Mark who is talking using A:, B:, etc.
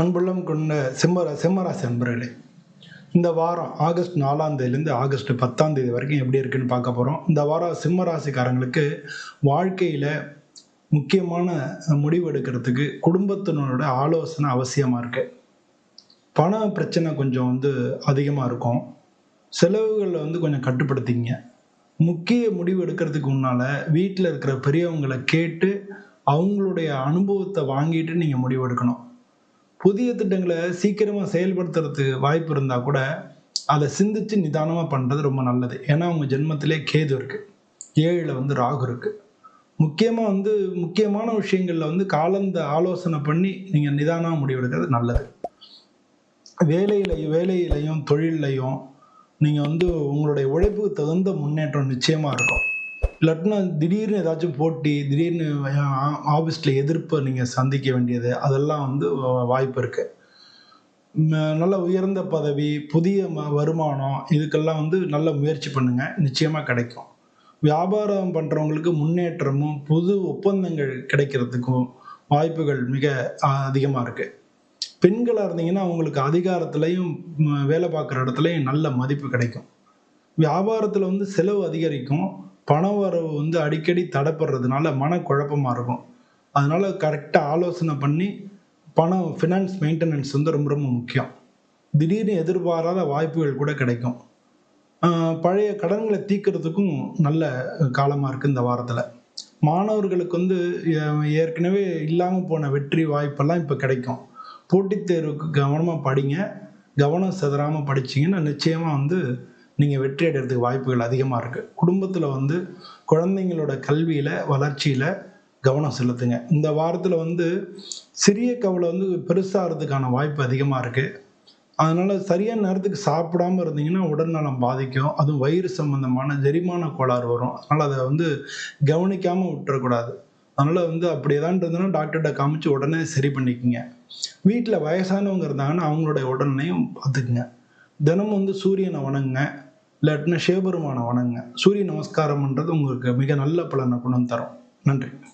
A: அன்புள்ளம் கொண்ட சிம்ம சிம்மராசி அன்பர்களே இந்த வாரம் ஆகஸ்ட் நாலாம் தேதியிலேருந்து ஆகஸ்ட் பத்தாம் தேதி வரைக்கும் எப்படி இருக்குன்னு பார்க்க போகிறோம் இந்த வாரம் சிம்மராசிக்காரங்களுக்கு வாழ்க்கையில் முக்கியமான முடிவு எடுக்கிறதுக்கு குடும்பத்தினரோட ஆலோசனை அவசியமாக இருக்கு. பண பிரச்சனை கொஞ்சம் வந்து அதிகமாக இருக்கும். செலவுகளை வந்து கொஞ்சம் கட்டுப்படுத்திங்க. முக்கிய முடிவு எடுக்கிறதுக்கு முன்னால் வீட்டில் இருக்கிற பெரியவங்களை கேட்டு அவங்களுடைய அனுபவத்தை வாங்கிட்டு நீங்கள் முடிவு எடுக்கணும். புதிய திட்டங்களை சீக்கிரமாக செயல்படுத்துறதுக்கு வாய்ப்பு இருந்தால் கூட அதை சிந்திச்சு நிதானமாக பண்ணுறது ரொம்ப நல்லது. ஏன்னா அவங்க ஜென்மத்திலே கேது இருக்குது ஏழில் வந்து ராகு இருக்குது முக்கியமாக வந்து முக்கியமான விஷயங்களில் வந்து காலந்த ஆலோசனை பண்ணி நீங்கள் நிதானமாக முடிவெடுக்கிறது நல்லது. வேலையில வேலையிலையும் தொழிலையும் நீங்கள் வந்து உங்களுடைய உழைப்புக்கு தகுந்த முன்னேற்றம் நிச்சயமாக இருக்கும். இல்லாட்டினா திடீர்னு ஏதாச்சும் போட்டி திடீர்னு ஆஃபீஸில் எதிர்ப்பை நீங்கள் சந்திக்க வேண்டியது அதெல்லாம் வந்து வாய்ப்பு இருக்குது நல்ல உயர்ந்த பதவி புதிய ம வருமானம் இதுக்கெல்லாம் வந்து நல்ல முயற்சி பண்ணுங்கள் நிச்சயமாக கிடைக்கும். வியாபாரம் பண்ணுறவங்களுக்கு முன்னேற்றமும் புது ஒப்பந்தங்கள் கிடைக்கிறதுக்கும் வாய்ப்புகள் மிக அதிகமாக இருக்குது பெண்களாக இருந்தீங்கன்னா அவங்களுக்கு அதிகாரத்துலையும் வேலை பார்க்குற இடத்துலையும் நல்ல மதிப்பு கிடைக்கும். வியாபாரத்தில் வந்து செலவு அதிகரிக்கும். பண வரவு வந்து அடிக்கடி தடைப்படுறதுனால மனக்குழப்பமாக இருக்கும். அதனால கரெக்டாக ஆலோசனை பண்ணி பணம் ஃபினான்ஸ் மெயின்டெனன்ஸ் வந்து ரொம்ப ரொம்ப முக்கியம். திடீர்னு எதிர்பாராத வாய்ப்புகள் கூட கிடைக்கும். பழைய கடன்களை தீக்கிறதுக்கும் நல்ல காலமாக இருக்குது இந்த வாரத்தில். மாணவர்களுக்கு வந்து ஏற்கனவே இல்லாமல் போன வெற்றி வாய்ப்பெல்லாம் இப்போ கிடைக்கும். போட்டித் தேர்வுக்கு கவனமாக படிங்க. கவனம் சிதறாமல் படிச்சீங்கன்னா நிச்சயமாக வந்து நீங்கள் வெற்றி அடைகிறதுக்கு வாய்ப்புகள் அதிகமாக இருக்குது குடும்பத்தில் வந்து குழந்தைங்களோட கல்வியில் வளர்ச்சியில் கவனம் செலுத்துங்க. இந்த வாரத்தில் வந்து சிறிய கவலை வந்து பெருசாகிறதுக்கான வாய்ப்பு அதிகமாக இருக்குது அதனால் சரியான நேரத்துக்கு சாப்பிடாம இருந்தீங்கன்னா உடல்நலம் பாதிக்கும். அதுவும் வயிறு சம்பந்தமான ஜெரிமான கோளாறு வரும். அதனால் அதை வந்து கவனிக்காமல் விட்டுறக்கூடாது. அதனால் வந்து அப்படி ஏதாவது இருந்ததுன்னா டாக்டர்கிட்ட காமிச்சு உடனே சரி பண்ணிக்கோங்க. வீட்டில் வயசானவங்க இருந்தாங்கன்னா அவங்களுடைய உடல்நிலையும் பார்த்துக்குங்க தினமும் வந்து சூரியனை வணங்குங்க. இல்லாட்டினா சிவபெருமானை வணங்க சூரிய நமஸ்காரம்ன்றது உங்களுக்கு மிக நல்ல பலனை கொண்டு வந்து தரும். நன்றி.